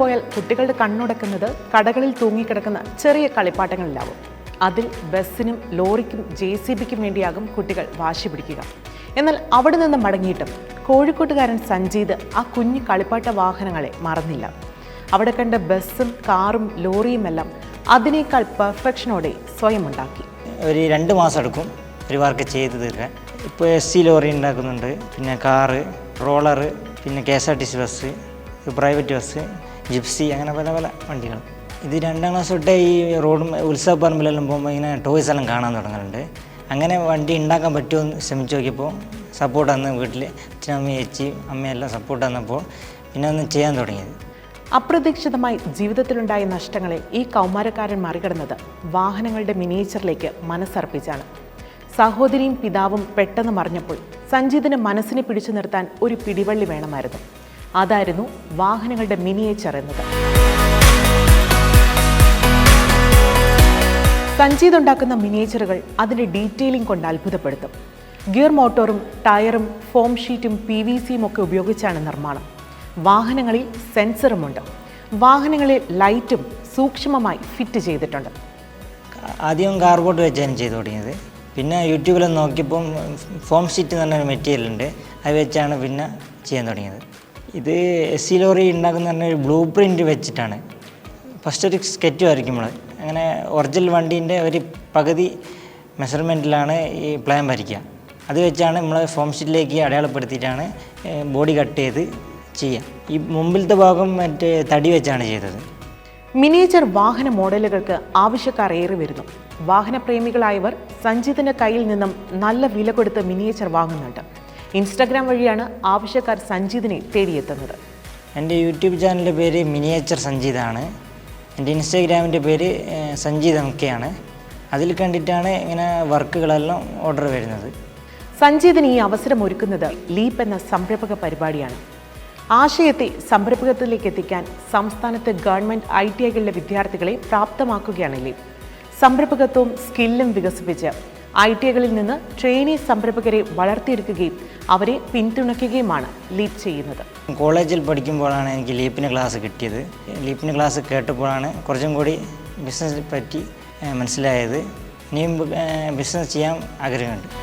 പോയാൽ കുട്ടികളുടെ കണ്ണുടക്കുന്നത് കടകളിൽ തൂങ്ങിക്കിടക്കുന്ന ചെറിയ കളിപ്പാട്ടങ്ങളിലാവും. അതിൽ ബസ്സിനും ലോറിക്കും ജെ സി ബിക്കും വേണ്ടിയാകും കുട്ടികൾ വാശി പിടിക്കുക. എന്നാൽ അവിടെ നിന്ന് മടങ്ങിയിട്ടും കോഴിക്കോട്ടുകാരൻ സഞ്ജീത് ആ കുഞ്ഞു കളിപ്പാട്ട വാഹനങ്ങളെ മറന്നില്ല. അവിടെ കണ്ട ബസ്സും കാറും ലോറിയുമെല്ലാം അതിനേക്കാൾ പെർഫെക്ഷനോടെ സ്വയം ഉണ്ടാക്കി ഒരു രണ്ട് മാസം എടുക്കും ഒരു വർക്ക് ചെയ്ത് തീർക്കാൻ ഇപ്പോൾ എസ് സി ലോറി ഉണ്ടാക്കുന്നുണ്ട് പിന്നെ കാറ് റോളറ് പിന്നെ K S R T C bus private bus Gypsy അങ്ങനെ പല പല വണ്ടികൾ. ഇത് രണ്ടാം ക്ലാസ് തൊട്ടേ ഈ റോഡും ഉത്സവ പറമ്പിലെല്ലാം പോകുമ്പോൾ ഇങ്ങനെ ടോയ്സ് എല്ലാം കാണാൻ തുടങ്ങുന്നുണ്ട് അങ്ങനെ വണ്ടി ഉണ്ടാക്കാൻ പറ്റുമോ എന്ന് ശ്രമിച്ച് നോക്കിയപ്പോൾ സപ്പോർട്ട് തന്ന് വീട്ടിൽ അച്ഛനമ്മ ചേച്ചി അമ്മയെല്ലാം സപ്പോർട്ട് തന്നപ്പോൾ പിന്നെ ഒന്ന് ചെയ്യാൻ തുടങ്ങിയത്. അപ്രതീക്ഷിതമായി ജീവിതത്തിലുണ്ടായ നഷ്ടങ്ങളെ ഈ കൗമാരക്കാരൻ മറികടന്നത് വാഹനങ്ങളുടെ മിനിയേച്ചറിലേക്ക് മനസ്സർപ്പിച്ചാണ്. സഹോദരിയും പിതാവും പെട്ടെന്ന് മറിഞ്ഞപ്പോൾ സഞ്ജീതിന് മനസ്സിനെ പിടിച്ചു നിർത്താൻ ഒരു പിടിവള്ളി വേണമായിരുന്നു. അതായിരുന്നു വാഹനങ്ങളുടെ മിനിയേച്ചർ എന്നത്. സഞ്ജീത് ഉണ്ടാക്കുന്ന മിനിയേച്ചറുകൾ അതിന്റെ ഡീറ്റെയിലിംഗ് കൊണ്ട് അത്ഭുതപ്പെടുത്തും. ഗിയർ മോട്ടോറും ടയറും ഫോം ഷീറ്റും പി വി സിയും ഒക്കെ ഉപയോഗിച്ചാണ് നിർമ്മാണം. വാഹനങ്ങളിൽ സെൻസറുമുണ്ട്. വാഹനങ്ങളിൽ ലൈറ്റും സൂക്ഷ്മമായി ഫിറ്റ് ചെയ്തിട്ടുണ്ട്. ആദ്യം കാർബോർഡ് വെച്ചാണ് ചെയ്തു തുടങ്ങിയത്. പിന്നെ യൂട്യൂബിൽ നോക്കിയപ്പം ഫോം ഷീറ്റ് എന്ന് പറഞ്ഞൊരു മെറ്റീരിയൽ ഉണ്ട് അത് വെച്ചാണ് പിന്നെ ചെയ്യാൻ തുടങ്ങിയത്. ഇത് എസ് സി ലോറി ഉണ്ടാക്കുന്ന പറഞ്ഞ ബ്ലൂ പ്രിന്റ് വെച്ചിട്ടാണ്. ഫസ്റ്റ് ഒരു സ്കെച്ച് വരയ്ക്കും നമ്മൾ അങ്ങനെ ഒറിജിനൽ വണ്ടീന്റെ ഒരു പകുതി മെഷർമെന്റിലാണ് ഈ പ്ലാൻ വരയ്ക്കുക. അത് വെച്ചാണ് നമ്മൾ ഫോം ഷീറ്റിലേക്ക് അടയാളപ്പെടുത്തിയിട്ടാണ് ബോഡി കട്ട് ചെയ്ത് ചെയ്യുക. ഈ മുമ്പിലത്തെ ഭാഗം മറ്റേ തടി വെച്ചാണ് ചെയ്തത്. മിനിയേച്ചർ വാഹന മോഡലുകൾക്ക് ആവശ്യക്കാർ ഏറി വരുന്നു. വാഹനപ്രേമികളായവർ സഞ്ജിത്തിന്റെ കയ്യിൽ നിന്നും നല്ല വില കൊടുത്ത് മിനിയേച്ചർ വാങ്ങുന്നുണ്ട്. ഇൻസ്റ്റഗ്രാം വഴിയാണ് ആവശ്യക്കാർ സഞ്ജീതിനെ തേടിയെത്തുന്നത്. എന്റെ യൂട്യൂബ് ചാനലിന്റെ പേര് മിനിയേച്ചർ സഞ്ജീതാണ്. എന്റെ ഇൻസ്റ്റാഗ്രാമിന്റെ പേര് സഞ്ജീത് എം കെ ആണ് അതിൽ കണ്ടിട്ടാണ് ഇങ്ങനെ വർക്കുകളെല്ലാം ഓർഡർ വരുന്നത്. സഞ്ജീതിന് ഈ അവസരം ഒരുക്കുന്നത് ലീപ് എന്ന സംരംഭക പരിപാടിയാണ്. ആശയത്തെ സംരംഭകത്തിലേക്ക് എത്തിക്കാൻ സംസ്ഥാനത്ത് ഗവൺമെന്റ് ഐ ടി ഐകളിലെ വിദ്യാർത്ഥികളെ പ്രാപ്തമാക്കുകയാണ് ലീപ്. സംരംഭകത്വവും സ്കില്ലും വികസിപ്പിച്ച് ഐ ടി ഐകളിൽ നിന്ന് ട്രെയിനി സംരംഭകരെ വളർത്തിയെടുക്കുകയും അവരെ പിന്തുണയ്ക്കുകയുമാണ് ലീപ് ചെയ്യുന്നത്. കോളേജിൽ പഠിക്കുമ്പോഴാണ് എനിക്ക് ലീപ്പിന് ക്ലാസ് കിട്ടിയത്. ലീപ്പിന് ക്ലാസ് കേട്ടപ്പോഴാണ് കുറച്ചും കൂടി ബിസിനസ്സിനെ പറ്റി മനസ്സിലായത്. ഇനിയും ബിസിനസ് ചെയ്യാൻ ആഗ്രഹമുണ്ട്.